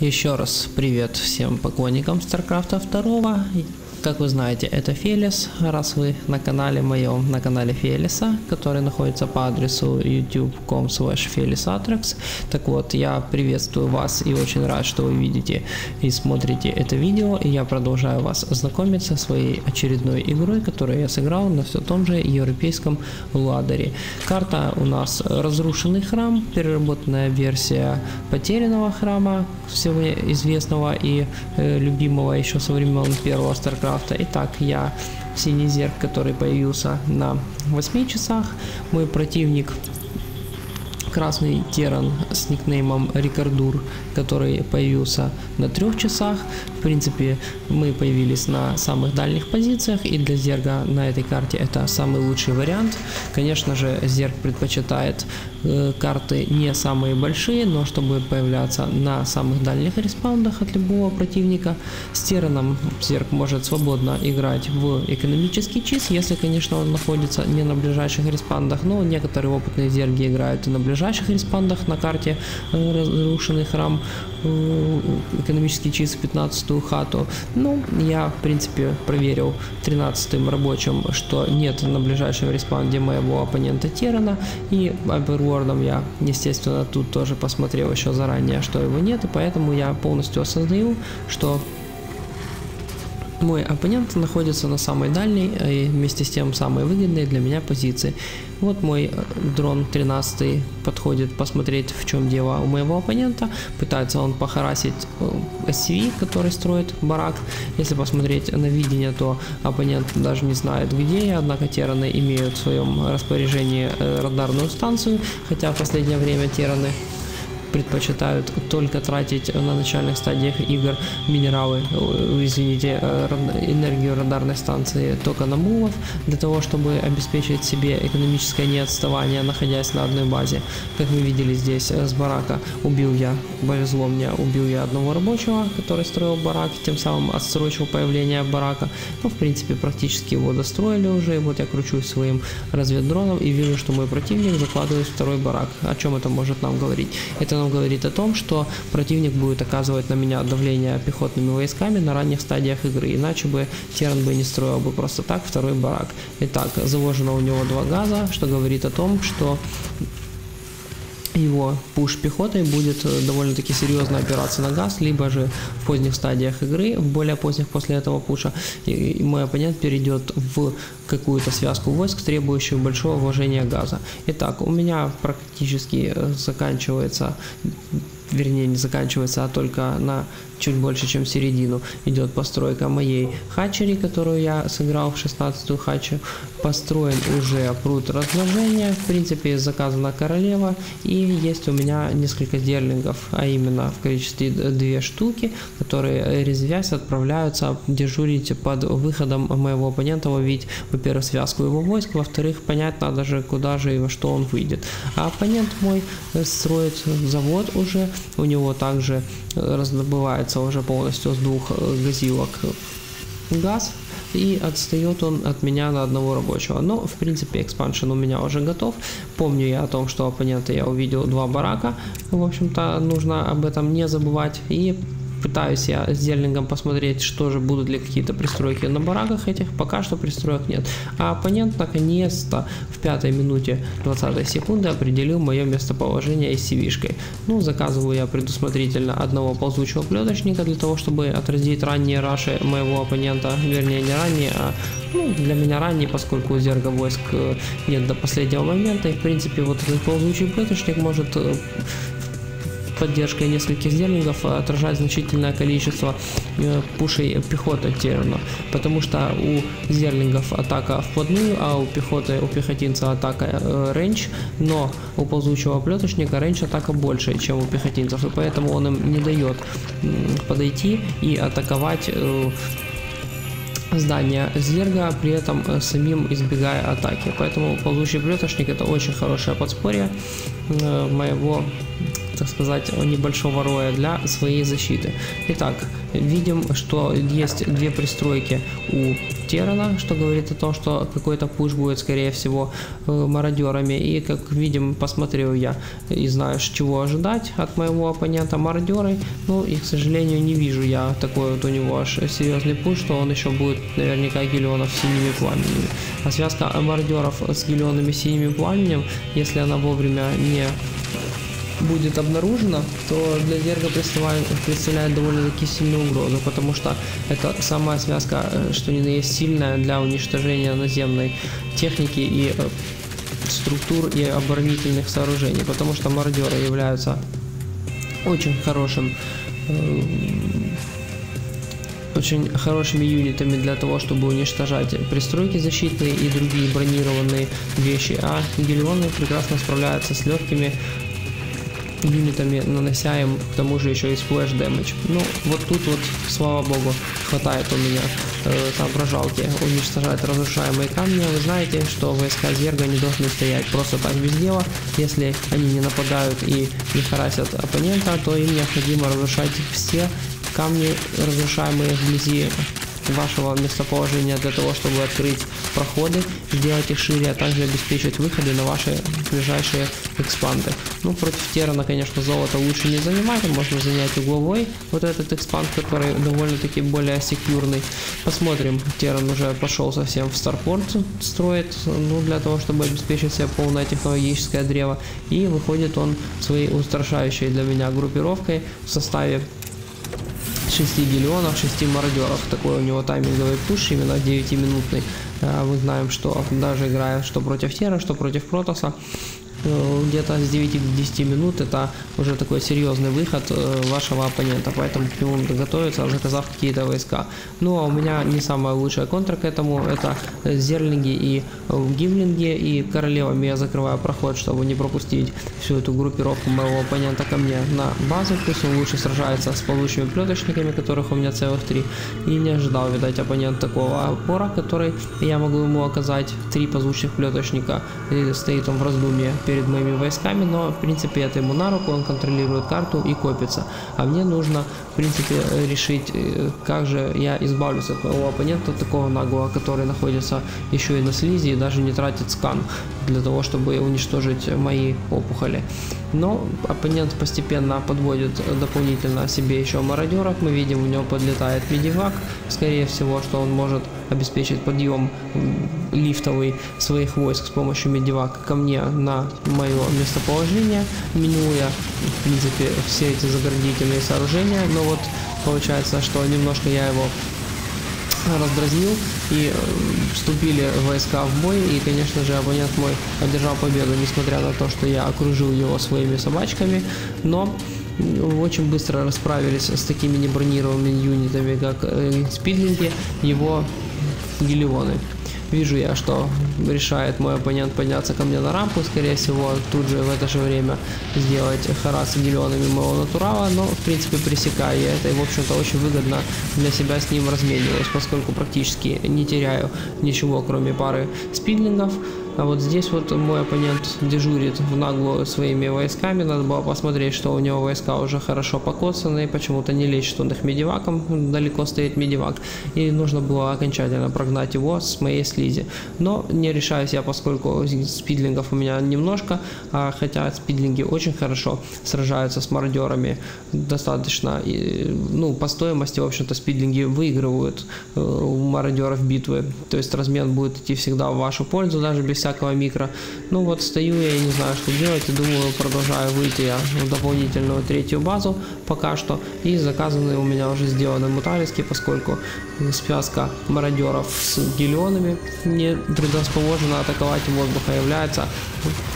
Еще раз привет всем поклонникам StarCraft 2. Как вы знаете, это Фелис, раз вы на канале моем, на канале Фелиса, который находится по адресу youtube.com felisatrax. Так вот, я приветствую вас и очень рад, что вы видите и смотрите это видео, и я продолжаю вас знакомиться с своей очередной игрой, которую я сыграл на все том же европейском ладере. Карта у нас разрушенный храм, переработанная версия потерянного храма, всего известного и э, любимого еще со времен первого StarCraft Крафта. Итак, я синий зерк, который появился на 8 часах. Мой противник красный Теран с никнеймом Рикардур, который появился на трех часах. Принципе, мы появились на самых дальних позициях, и для Зерга на этой карте это самый лучший вариант. Конечно же, Зерг предпочитает э, карты не самые большие, но чтобы появляться на самых дальних респаундах от любого противника. С Тераном Зерг может свободно играть в экономический чиз, если, конечно, он находится не на ближайших респаундах, но некоторые опытные Зерги играют и на ближайших респандах на карте э, разрушенный храм э, экономический чиз в 15 хату. Ну, я, в принципе, проверил 13 рабочим, что нет на ближайшем респаунде моего оппонента Терана. И Авервордом я, естественно, тут тоже посмотрел еще заранее, что его нет. И поэтому я полностью осознаю, что мой оппонент находится на самой дальней а и вместе с тем самой выгодной для меня позиции. Вот мой э, дрон 13 подходит посмотреть в чем дело у моего оппонента. Пытается он похарасить SCV, э, который строит барак. Если посмотреть на видение, то оппонент даже не знает где я, однако тераны имеют в своем распоряжении э, радарную станцию, хотя в последнее время тераны предпочитают только тратить на начальных стадиях игр минералы, э, извините, э, энергию радарной станции только на мулов, для того, чтобы обеспечить себе экономическое неотставание, находясь на одной базе. Как мы видели здесь э, с барака, убил я, повезло мне, убил я одного рабочего, который строил барак, тем самым отсрочил появление барака. Ну, в принципе, практически его достроили уже, и вот я кручусь своим разведдроном и вижу, что мой противник закладывает второй барак. О чем это может нам говорить? Это нам говорит о том, что противник будет оказывать на меня давление пехотными войсками на ранних стадиях игры, иначе бы Терн бы не строил бы просто так второй барак. Итак, заложено у него два газа, что говорит о том, что его пуш пехотой будет э, довольно-таки серьезно опираться на газ, либо же в поздних стадиях игры, в более поздних после этого пуша, и мой оппонент перейдет в какую-то связку войск, требующую большого вложения газа. Итак, у меня практически э, заканчивается вернее не заканчивается, а только на чуть больше, чем середину идет постройка моей хачери, которую я сыграл в 16-ю хачу. Построен уже пруд размножения, в принципе заказана королева и есть у меня несколько дерлингов, а именно в количестве две штуки, которые резвясь отправляются дежурить под выходом моего оппонента, ловить, во-первых, связку его войск, во-вторых, понять надо же, куда же и во что он выйдет. А оппонент мой строит завод уже, у него также раздобывается уже полностью с двух газилок газ, и отстает он от меня на одного рабочего. Но, в принципе, экспаншн у меня уже готов. Помню я о том, что оппонента я увидел два барака. В общем-то, нужно об этом не забывать. И пытаюсь я с Зерлингом посмотреть, что же будут ли какие-то пристройки на бараках этих, пока что пристроек нет. А оппонент наконец-то в пятой минуте 20 секунды определил мое местоположение SCV-шкой. Ну, заказываю я предусмотрительно одного ползучего плеточника для того, чтобы отразить ранние раши моего оппонента, вернее не ранние, а ну, для меня ранние, поскольку у зерга войск э, нет до последнего момента, и в принципе вот этот ползучий плеточник может э, поддержкой нескольких зерлингов отражать значительное количество э, пушей пехоты Терна, потому что у зерлингов атака вплотную, а у пехоты, у пехотинца атака э, рейндж, но у ползучего плеточника рейндж атака больше, чем у пехотинцев, и поэтому он им не дает подойти и атаковать э, здания Зерга, при этом э, самим избегая атаки. Поэтому ползучий плеточник это очень хорошее подспорье э, моего так сказать, небольшого роя для своей защиты. Итак, видим, что есть две пристройки у Терана, что говорит о том, что какой-то пуш будет, скорее всего, э, мародерами. И, как видим, посмотрел я и знаю, чего ожидать от моего оппонента мародеры. Ну и, к сожалению, не вижу я такой вот у него аж серьезный пуш, что он еще будет наверняка гелионов синими пламенями. А связка мародеров с гелионами синими пламенем, если она вовремя не будет обнаружена, то для Зерга представляет, довольно-таки сильную угрозу, потому что это самая связка, э, что ни на есть сильная для уничтожения наземной техники и э, структур и оборонительных сооружений, потому что мародеры являются очень хорошим э, очень хорошими юнитами для того, чтобы уничтожать пристройки защитные и другие бронированные вещи, а гелионы прекрасно справляются с легкими юнитами, нанося им к тому же еще и сплэш дэмэдж. Ну, вот тут вот, слава богу, хватает у меня э, соображалки уничтожать разрушаемые камни. Вы знаете, что войска Зерга не должны стоять просто так без дела. Если они не нападают и не харасят оппонента, то им необходимо разрушать все камни, разрушаемые вблизи вашего местоположения для того, чтобы открыть проходы, сделать их шире, а также обеспечить выходы на ваши ближайшие экспанды. Ну, против Терана, конечно, золото лучше не занимать, можно занять угловой вот этот экспанд, который довольно-таки более секьюрный. Посмотрим, Теран уже пошел совсем в Старпорт строит, ну, для того, чтобы обеспечить себе полное технологическое древо. И выходит он своей устрашающей для меня группировкой в составе 6 гелионов, 6 мародеров. Такой у него тайминговый пуш, именно 9-минутный. А, мы знаем, что даже играя что против Тера, что против Протоса, Э, где-то с 9 до 10 минут это уже такой серьезный выход э, вашего оппонента, поэтому к нему надо готовиться, заказав какие-то войска. Ну а у меня не самая лучшая контра к этому, это зерлинги и э, гивлинги, и королевами я закрываю проход, чтобы не пропустить всю эту группировку моего оппонента ко мне на базу, пусть он лучше сражается с получими плеточниками, которых у меня целых три, и не ожидал, видать, оппонент такого опора, который я могу ему оказать, три позвучных плеточника, и стоит он в раздумье перед моими войсками, но в принципе это ему на руку, он контролирует карту и копится. А мне нужно в принципе решить, э, как же я избавлюсь от моего оппонента такого наглого, который находится еще и на слизи и даже не тратит скан для того, чтобы уничтожить мои опухоли. Но оппонент постепенно подводит дополнительно себе еще мародеров. Мы видим, у него подлетает медивак. Скорее всего, что он может обеспечить подъем лифтовый своих войск с помощью медивака ко мне на мое местоположение, минуя, в принципе, все эти заградительные сооружения. Но вот получается, что немножко я его раздразнил и э, вступили войска в бой и конечно же оппонент мой одержал победу несмотря на то что я окружил его своими собачками. Но очень быстро расправились с такими небронированными юнитами как э, спидлинги его гелионы Вижу я, что решает мой оппонент подняться ко мне на рампу, скорее всего, тут же в это же время сделать харас гелионами моего натурала, но в принципе пресекаю я это и в общем-то очень выгодно для себя с ним размениваюсь, поскольку практически не теряю ничего, кроме пары спидлингов. А вот здесь вот мой оппонент дежурит в наглую своими войсками. Надо было посмотреть, что у него войска уже хорошо покоцаны. Почему-то не лечит он их медиваком. Далеко стоит медивак. И нужно было окончательно прогнать его с моей слизи. Но не решаюсь я, поскольку спидлингов у меня немножко. А хотя спидлинги очень хорошо сражаются с мародерами. Достаточно. Ну, по стоимости, в общем-то, спидлинги выигрывают э, у мародеров битвы. То есть размен будет идти всегда в вашу пользу, даже без всякого микро. Ну вот стою я не знаю, что делать, и думаю, продолжаю выйти я в дополнительную третью базу пока что. И заказанные у меня уже сделаны муталиски, поскольку связка мародеров с гелионами не предрасположена атаковать воздуха, является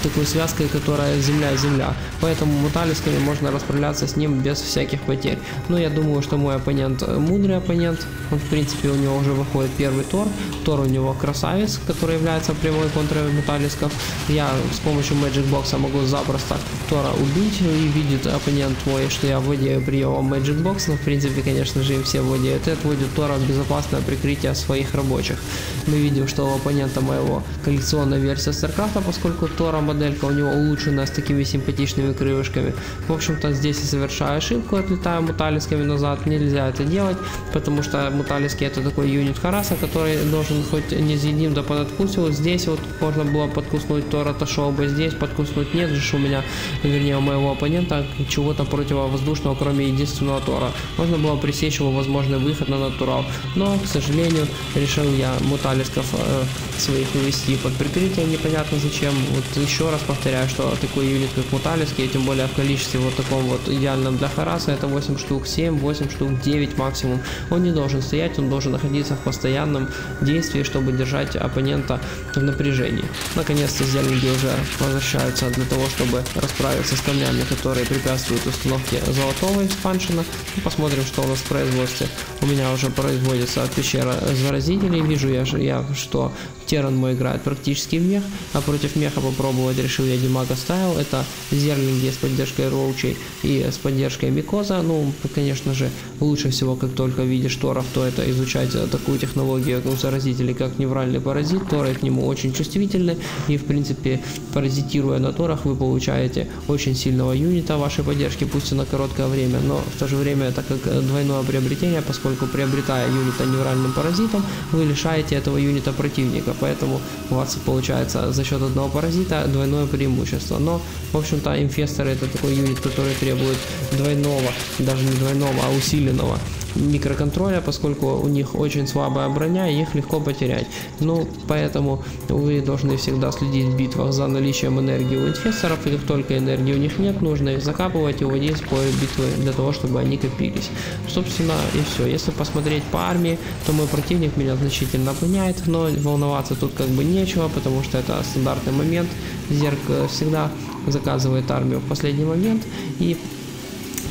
такой связкой, которая земля-земля. Поэтому муталисками можно расправляться с ним без всяких потерь. Но я думаю, что мой оппонент мудрый оппонент. Он, в принципе, у него уже выходит первый Тор. Тор у него красавец, который является прямой контр металлисков. Я с помощью Magic Box могу запросто Тора убить и видит оппонент мой, что я владею приемом Magic Box, но в принципе, конечно же, им все владеют. Это отводит Тора в безопасное прикрытие своих рабочих. Мы видим, что у оппонента моего коллекционная версия StarCraft, поскольку Тора моделька у него улучшенная с такими симпатичными крылышками. В общем-то, здесь я совершаю ошибку, отлетаю муталисками назад. Нельзя это делать, потому что муталиски это такой юнит Хараса, который должен хоть не незъедим да подоткусил. Здесь вот можно было подкуснуть, Тор отошел бы здесь, подкуснуть нет же у меня, вернее у моего оппонента чего-то противовоздушного, кроме единственного Тора. Можно было пресечь его возможный выход на натурал, но, к сожалению, решил я муталисков э, своих увести под прикрытие, непонятно зачем. Вот еще раз повторяю, что такой юнит как муталиски, тем более в количестве вот таком вот идеальном для Хараса, это 8 штук, 7, 8 штук, 9 максимум. Он не должен стоять, он должен находиться в постоянном действии, чтобы держать оппонента в напряжении. Наконец-то зеленги уже возвращаются для того, чтобы расправиться с камнями, которые препятствуют установке золотого экспаншена. Посмотрим, что у нас в производстве. У меня уже производится пещера заразителей. Вижу я, я что Теран мой играет практически в мех, а против меха попробовать решил я Димага ставил. Это зерлинги с поддержкой роучей и с поддержкой микоза. Ну, конечно же, лучше всего, как только видишь торов, то это изучать такую технологию у заразителей, как невральный паразит. Торы к нему очень чувствительны и, в принципе, паразитируя на торах, вы получаете очень сильного юнита вашей поддержки, пусть и на короткое время, но в то же время это как двойное приобретение, поскольку приобретая юнита невральным паразитом, вы лишаете этого юнита противника поэтому у вас получается за счет одного паразита двойное преимущество. Но, в общем-то, инфесторы это такой юнит, который требует двойного, даже не двойного, а усиленного микроконтроля, поскольку у них очень слабая броня, и их легко потерять. Ну, поэтому вы должны всегда следить в битвах за наличием энергии у инфесторов, и как только энергии у них нет, нужно их закапывать и уводить с поля битвы для того, чтобы они копились. Собственно, и все. Если посмотреть по армии, то мой противник меня значительно обгоняет, но волноваться тут как бы нечего, потому что это стандартный момент. Зерк всегда заказывает армию в последний момент, и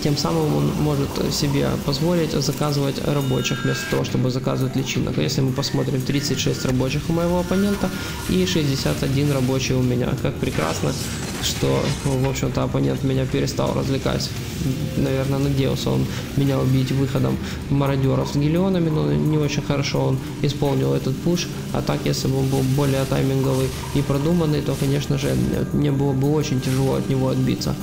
тем самым он может себе позволить заказывать рабочих вместо того, чтобы заказывать личинок. Если мы посмотрим 36 рабочих у моего оппонента и 61 рабочий у меня. Как прекрасно, что, в общем-то, оппонент меня перестал развлекать. Наверное, надеялся он меня убить выходом мародеров с гелионами, но не очень хорошо он исполнил этот пуш. А так, если бы он был более тайминговый и продуманный, то, конечно же, мне было бы очень тяжело от него отбиться.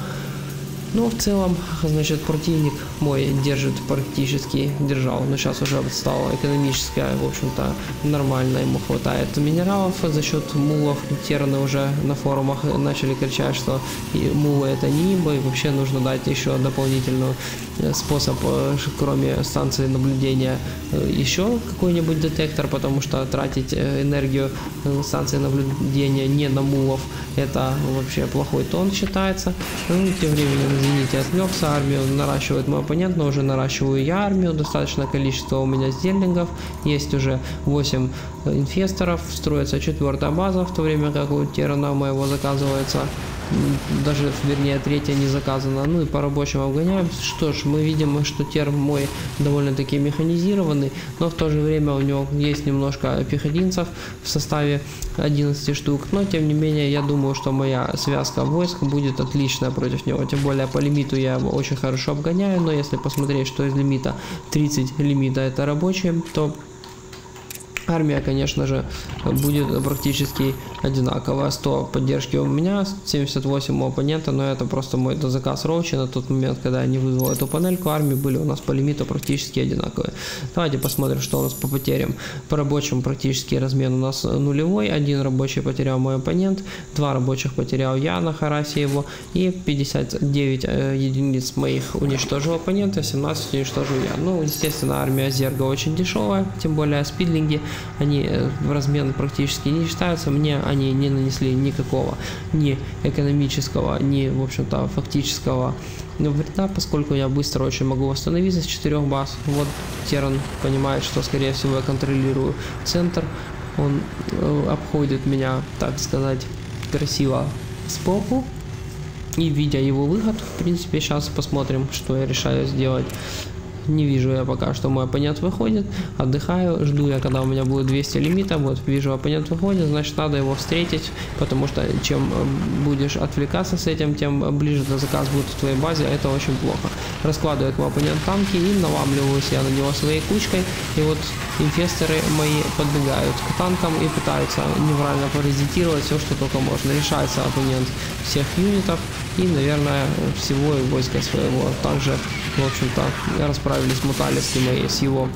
Но в целом, значит, противник мой держит практически, держал, но сейчас уже стало экономическое, в общем-то, нормально, ему хватает минералов за счет мулов. Терны уже на форумах начали кричать, что мулы это не имба, и вообще нужно дать еще дополнительный э, способ, э, кроме станции наблюдения, э, еще какой-нибудь детектор, потому что тратить энергию станции наблюдения не на мулов, это вообще плохой тон считается. Ну, тем временем Зените отвлекся, армию наращивает мой оппонент, но уже наращиваю я армию, достаточное количество у меня сделингов, есть уже 8 инфесторов, строится четвертая база, в то время как у Терана моего заказывается даже, вернее, третья не заказана. Ну и по рабочим обгоняем. Что ж, мы видим, что терм мой довольно-таки механизированный, но в то же время у него есть немножко пехотинцев в составе 11 штук. Но, тем не менее, я думаю, что моя связка войск будет отличная против него. Тем более, по лимиту я его очень хорошо обгоняю, но если посмотреть, что из лимита 30 лимита это рабочие, то Армия, конечно же, будет практически одинаковая. 100 поддержки у меня, 78 у оппонента, но это просто мой заказ Роучи на тот момент, когда я не вызвал эту панельку. Армии были у нас по лимиту практически одинаковые. Давайте посмотрим, что у нас по потерям. По рабочим практически размен у нас нулевой. Один рабочий потерял мой оппонент, два рабочих потерял я на Харасе его, и 59 э, единиц моих уничтожил оппонента, 17 уничтожил я. Ну, естественно, армия Зерга очень дешевая, тем более спидлинги они э, в размен практически не считаются, мне они не нанесли никакого ни экономического, ни, в общем-то, фактического вреда, поскольку я быстро очень могу восстановиться с четырех баз. Вот Теран понимает, что, скорее всего, я контролирую центр, он э, обходит меня, так сказать, красиво сбоку, и видя его выход, в принципе, сейчас посмотрим, что я решаю сделать. Не вижу я пока, что мой оппонент выходит, отдыхаю, жду я, когда у меня будет 200 лимита, вот вижу оппонент выходит, значит надо его встретить, потому что чем э, будешь отвлекаться с этим, тем ближе до заказ будет в твоей базе, а это очень плохо. Раскладывает мой оппонент танки и наламливаюсь я на него своей кучкой, и вот инфесторы мои подбегают к танкам и пытаются неврально паразитировать все, что только можно. Решается оппонент всех юнитов и, наверное, всего войска своего. Также, в общем-то, расправились муталисты мои с его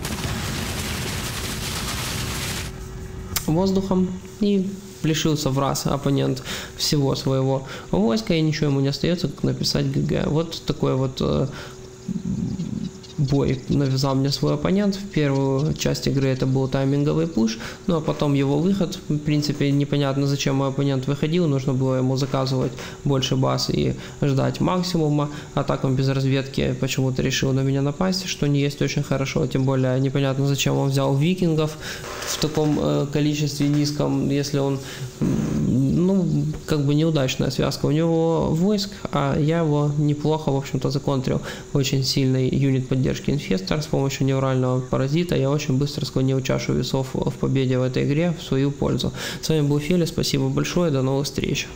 воздухом и лишился в раз оппонент всего своего войска, и ничего ему не остается, как написать ГГ. Вот такой вот э, бой навязал мне свой оппонент. В первую часть игры это был тайминговый пуш, ну а потом его выход. В принципе, непонятно, зачем мой оппонент выходил. Нужно было ему заказывать больше баз и ждать максимума. А так он без разведки почему-то решил на меня напасть, что не есть очень хорошо. Тем более непонятно, зачем он взял викингов в таком э, количестве низком, если он ну, как бы неудачная связка у него войск, а я его неплохо, в общем-то, законтрил. Очень сильный юнит поддержки инфестор с помощью неврального паразита. Я очень быстро склонил чашу весов в победе в этой игре в свою пользу. С вами был Фели, спасибо большое, до новых встреч.